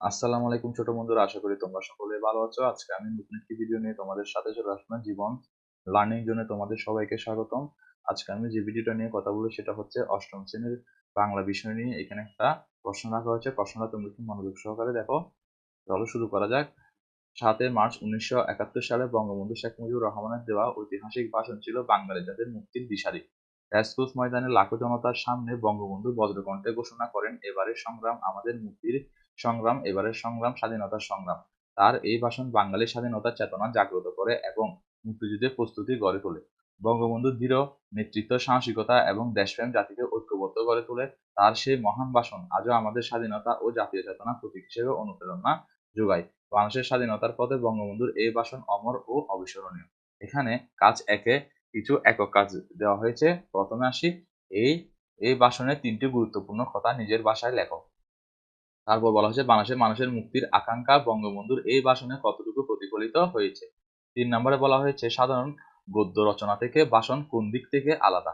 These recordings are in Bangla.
আসসালামু আলাইকুম ছোট বন্ধুরা, আশা করি তোমরা সকলে ভালো আছো। আজকে আমি নতুন একটি ভিডিও নিয়ে তোমাদের সাথে চলে আসলাম, জীবন লার্নিং জন্য তোমাদের সবাইকে স্বাগতম। আজকে আমি যে ভিডিওটা নিয়ে কথা বলব সেটা হচ্ছে অষ্টম শ্রেণির বাংলা বিষয় নিয়ে। এখানে একটা প্রশ্ন রাখা হয়েছে, প্রশ্নটা তোমরা একটু মনোযোগ সহকারে দেখো। তাহলে শুরু করা যাক। সাতই মার্চ উনিশশো একাত্তর সালে বঙ্গবন্ধু শেখ মুজিবুর রহমানের দেওয়া ঐতিহাসিক ভাষণ ছিল বাঙালি জাতির মুক্তির দিশারি। রাজকোট ময়দানে লাখো জনতার সামনে বঙ্গবন্ধু বজ্রকণ্ঠে ঘোষণা করেন, এবারের সংগ্রাম আমাদের মুক্তির সংগ্রাম, এবারের সংগ্রাম, স্বাধীনতার সংগ্রাম। তার এই ভাষণ বাঙালির স্বাধীনতার চেতনা জাগ্রত করে এবং মুক্তিযুদ্ধের প্রস্তুতি গড়ে তোলে। বঙ্গবন্ধুর দৃঢ় নেতৃত্ব, সাহসিকতা এবং দেশপ্রেম জাতিকে ঐক্যবদ্ধ করে তোলে। তার সেই মহান ভাষণ আজও আমাদের স্বাধীনতা ও জাতীয় চেতনা প্রতীক হিসেবে অনুপ্রেরণা যোগায়। মানুষের স্বাধীনতার পথে বঙ্গবন্ধুর এই ভাষণ অমর ও অবিস্মরণীয়। এখানে কাজ একে কিছু একক কাজ দেওয়া হয়েছে। প্রথমে আসি, এই এই ভাষণে তিনটি গুরুত্বপূর্ণ কথা নিজের ভাষায় লেখো। তারপর বলা হয়েছে, বাংলাদেশের মানুষের মুক্তির আকাঙ্ক্ষা বঙ্গবন্ধুর এই ভাষণে কতটুকু প্রতিফলিত হয়েছে? তিন নম্বরে বলা হয়েছে, সাধারণ গদ্য রচনা থেকে ভাষণ কোন দিক থেকে আলাদা?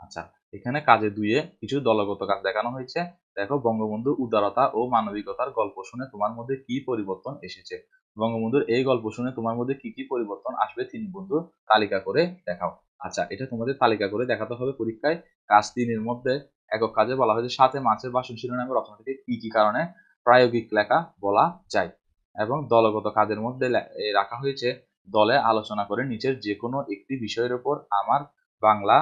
আচ্ছা এখানে কাজে দুইয়ে কিছু দলগত কাজ দেখানো হয়েছে। দেখো, বঙ্গবন্ধু উদারতা ও মানবিকতার গল্প শুনে তোমার মধ্যে কি পরিবর্তন এসেছে? বঙ্গবন্ধুর এই গল্প শুনে তোমার মধ্যে কি কি পরিবর্তন আসবে তিন বন্ধু তালিকা করে দেখাও। আচ্ছা এটা তোমাদের তালিকা করে দেখাতে হবে পরীক্ষায়। কাজ তিনের মধ্যে একক কাজে বলা হয়েছে। সাথে মাছের বাসন শিরোনামের থেকে কি কি কারণে প্রায়োগিক লেখা বলা যায়? এবং দলগত কাজের মধ্যে রাখা হয়েছে, দলে আলোচনা করে নিচের যে কোনো একটি বিষয়ের উপর আমার বাংলা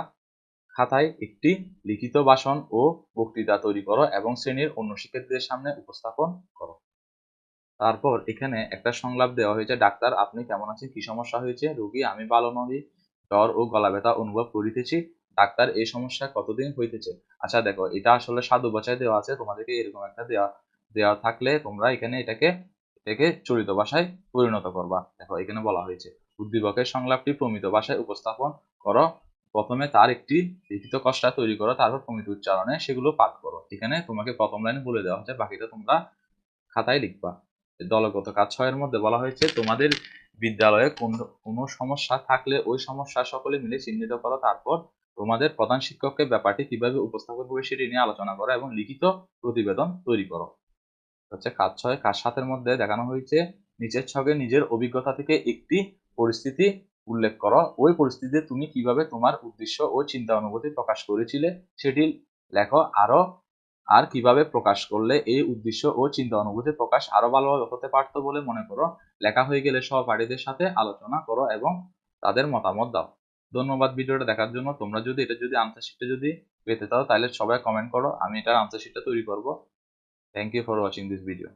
খাতায় একটি লিখিত ভাষণ ও বক্তৃতা তৈরি করো এবং শ্রেণির অন্য শিক্ষার্থীদের সামনে উপস্থাপন করো। তারপর এখানে একটা সংলাপ দেওয়া হয়েছে, ডাক্তার, আপনি কেমন আছেন? কি সমস্যা হয়েছে? রোগী, আমি ভালো নদী জ্বর ও গলা ব্যথা অনুভব করিতেছি। ডাক্তার, এই সমস্যা কতদিন হইতেছে? আচ্ছা দেখো, এটা আসলে সাধু বাছায় দেওয়া আছে, তোমাদেরকে এরকম একটা দেওয়া দেওয়া থাকলে তোমরা এখানে এটাকে এটাকে চরিত ভাষায় পরিণত করবা। দেখো, এখানে বলা হয়েছে, উদ্দীপকের সংলাপটি প্রমিত ভাষায় উপস্থাপন করো, প্রথমে তার একটি লিখিত কষ্টা তৈরি করো, তারপর প্রমিত উচ্চারণে সেগুলো পাঠ করো। এখানে তোমাকে প্রথম লাইনে বলে দেওয়া হচ্ছে বাকিটা তোমরা খাতায় লিখবা। দলগত কাজ ছয়ের মধ্যে বলা হয়েছে, তোমাদের বিদ্যালয়ে কোন, কোনো সমস্যা থাকলে ওই সমস্যা সকলে মিলে চিহ্নিত করো, তারপর তোমাদের প্রধান শিক্ষককে ব্যাপারটি কীভাবে উপস্থাপন করবে সেটি নিয়ে আলোচনা করো এবং লিখিত প্রতিবেদন তৈরি করো। হচ্ছে কাজ ছয়, কাজ সাতের মধ্যে দেখানো হয়েছে, নিচের ছকে নিজের অভিজ্ঞতা থেকে একটি পরিস্থিতি উল্লেখ করো। ওই পরিস্থিতিতে তুমি কীভাবে তোমার উদ্দেশ্য ও চিন্তা অনুভূতি প্রকাশ করেছিলে সেটি লেখো। আরও, আর কীভাবে প্রকাশ করলে এই উদ্দেশ্য ও চিন্তা অনুভূতি প্রকাশ আরও ভালোভাবে হতে পারত বলে মনে করো। লেখা হয়ে গেলে সহপাঠীদের সাথে আলোচনা করো এবং তাদের মতামত দাও। ধন্যবাদ ভিডিওটা দেখার জন্য। তোমরা যদি, এটা যদি আনসার শিটটা যদি পেতে চাও, তাহলে সবাই কমেন্ট করো, আমি এটা আনসার শিটটা তৈরি করব। Thank you for watching this video